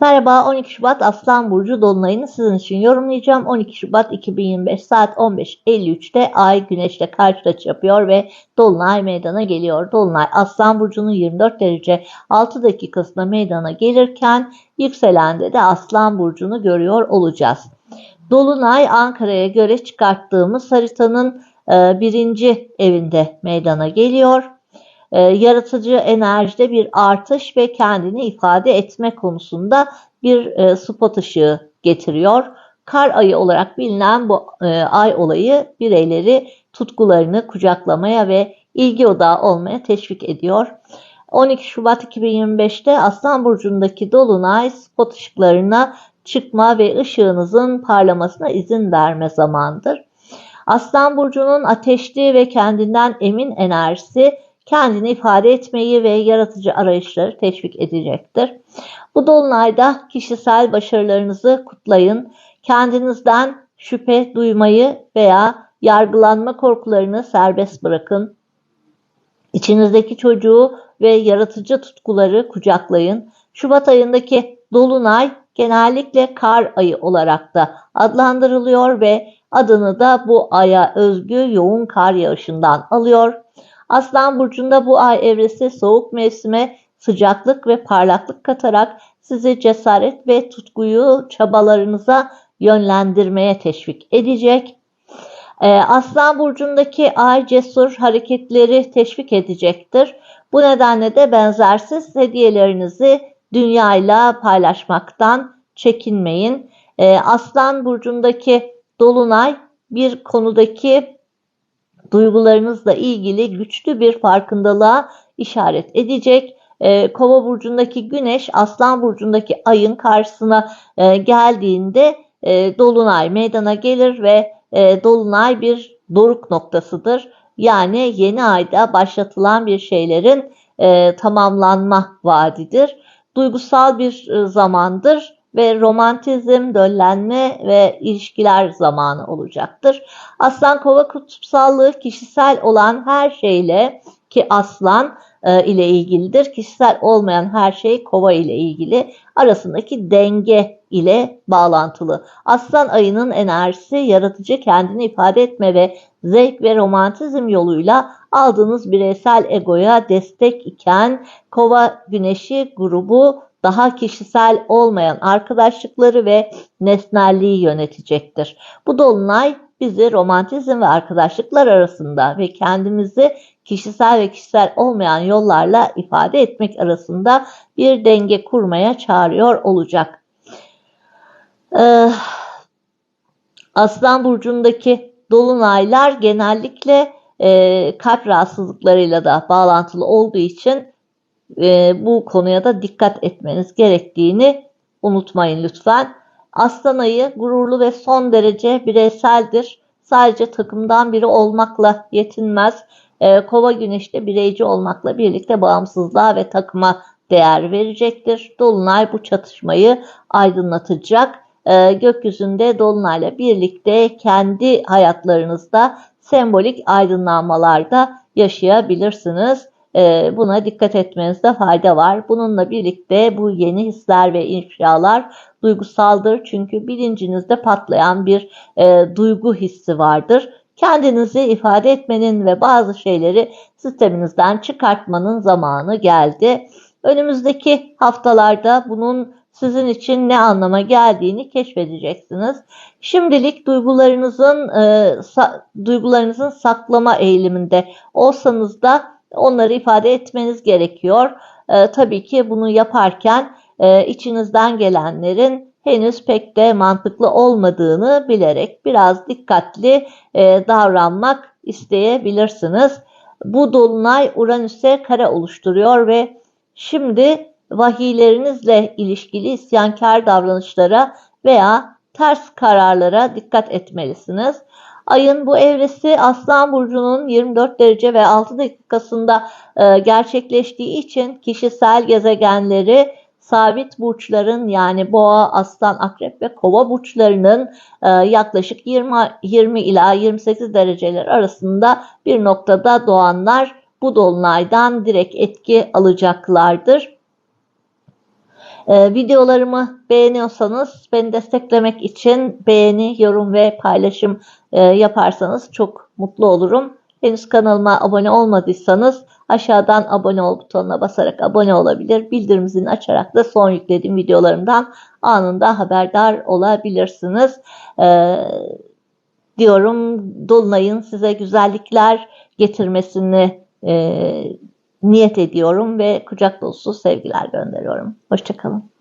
Merhaba 12 Şubat Aslan Burcu Dolunay'ını sizin için yorumlayacağım. 12 Şubat 2025 saat 15.53'te Ay Güneş'te karşı açı yapıyor ve Dolunay meydana geliyor. Dolunay Aslan Burcu'nun 24 derece 6 dakikasında meydana gelirken yükselende de Aslan Burcu'nu görüyor olacağız. Dolunay Ankara'ya göre çıkarttığımız haritanın e, birinci evinde meydana geliyor e, yaratıcı enerjide bir artış ve kendini ifade etme konusunda bir e, spot ışığı getiriyor. Kar ayı olarak bilinen bu e, ay olayı bireyleri tutkularını kucaklamaya ve ilgi odağı olmaya teşvik ediyor. 12 Şubat 2025'te Aslan Burcu'ndaki Dolunay spot ışıklarına çıkma ve ışığınızın parlamasına izin verme zamandır. Aslan Burcu'nun ateşli ve kendinden emin enerjisi kendini ifade etmeyi ve yaratıcı arayışları teşvik edecektir. Bu dolunayda kişisel başarılarınızı kutlayın. Kendinizden şüphe duymayı veya yargılanma korkularını serbest bırakın. İçinizdeki çocuğu ve yaratıcı tutkuları kucaklayın. Şubat ayındaki dolunay genellikle kar ayı olarak da adlandırılıyor ve adını da bu aya özgü yoğun kar yağışından alıyor. Aslan burcunda bu ay evresi soğuk mevsime sıcaklık ve parlaklık katarak sizi cesaret ve tutkuyu çabalarınıza yönlendirmeye teşvik edecek. Ee, Aslan burcundaki ay cesur hareketleri teşvik edecektir. Bu nedenle de benzersiz hediyelerinizi dünyayla paylaşmaktan çekinmeyin. Ee, Aslan burcundaki dolunay bir konudaki duygularınızla ilgili güçlü bir farkındalığa işaret edecek. E, Kova burcundaki güneş Aslan burcundaki ayın karşısına e, geldiğinde e, dolunay meydana gelir ve e, dolunay bir doruk noktasıdır. Yani yeni ayda başlatılan bir şeylerin e, tamamlanma vaadidir. Duygusal bir e, zamandır ve romantizm, döllenme ve ilişkiler zamanı olacaktır. Aslan kova kutupsallığı kişisel olan her şeyle ki aslan e, ile ilgilidir. Kişisel olmayan her şey kova ile ilgili arasındaki denge ile bağlantılı. Aslan ayının enerjisi yaratıcı kendini ifade etme ve zevk ve romantizm yoluyla aldığınız bireysel egoya destek iken kova güneşi grubu daha kişisel olmayan arkadaşlıkları ve nesnelliği yönetecektir. Bu dolunay bizi romantizm ve arkadaşlıklar arasında ve kendimizi kişisel ve kişisel olmayan yollarla ifade etmek arasında bir denge kurmaya çağırıyor olacak. Ee, Aslan burcundaki dolunaylar genellikle e, kalp rahatsızlıklarıyla da bağlantılı olduğu için e, bu konuya da dikkat etmeniz gerektiğini unutmayın lütfen. Aslan ayı gururlu ve son derece bireyseldir. Sadece takımdan biri olmakla yetinmez. E, Kova güneşte bireyci olmakla birlikte bağımsızlığa ve takıma değer verecektir. Dolunay bu çatışmayı aydınlatacak. E, gökyüzünde Dolunay'la birlikte kendi hayatlarınızda sembolik aydınlanmalarda yaşayabilirsiniz. Ee, buna dikkat etmenizde fayda var. Bununla birlikte bu yeni hisler ve inşalar duygusaldır. Çünkü bilincinizde patlayan bir e, duygu hissi vardır. Kendinizi ifade etmenin ve bazı şeyleri sisteminizden çıkartmanın zamanı geldi. Önümüzdeki haftalarda bunun sizin için ne anlama geldiğini keşfedeceksiniz. Şimdilik duygularınızın e, sa, duygularınızın saklama eğiliminde olsanız da onları ifade etmeniz gerekiyor. E, tabii ki bunu yaparken e, içinizden gelenlerin henüz pek de mantıklı olmadığını bilerek biraz dikkatli e, davranmak isteyebilirsiniz. Bu dolunay Uranüs'e kare oluşturuyor ve şimdi vahiylerinizle ilişkili isyankar davranışlara veya ters kararlara dikkat etmelisiniz. Ayın bu evresi Aslan Burcu'nun 24 derece ve 6 dakikasında e, gerçekleştiği için kişisel gezegenleri sabit burçların yani boğa, aslan, akrep ve kova burçlarının e, yaklaşık 20, 20 ila 28 dereceler arasında bir noktada doğanlar bu dolunaydan direkt etki alacaklardır. Ee, videolarımı beğeniyorsanız beni desteklemek için beğeni, yorum ve paylaşım e, yaparsanız çok mutlu olurum. Henüz kanalıma abone olmadıysanız aşağıdan abone ol butonuna basarak abone olabilir. Bildirim zilini açarak da son yüklediğim videolarımdan anında haberdar olabilirsiniz. Ee, diyorum Dolunay'ın size güzellikler getirmesini e, niyet ediyorum ve kucak dolusu sevgiler gönderiyorum. Hoşçakalın.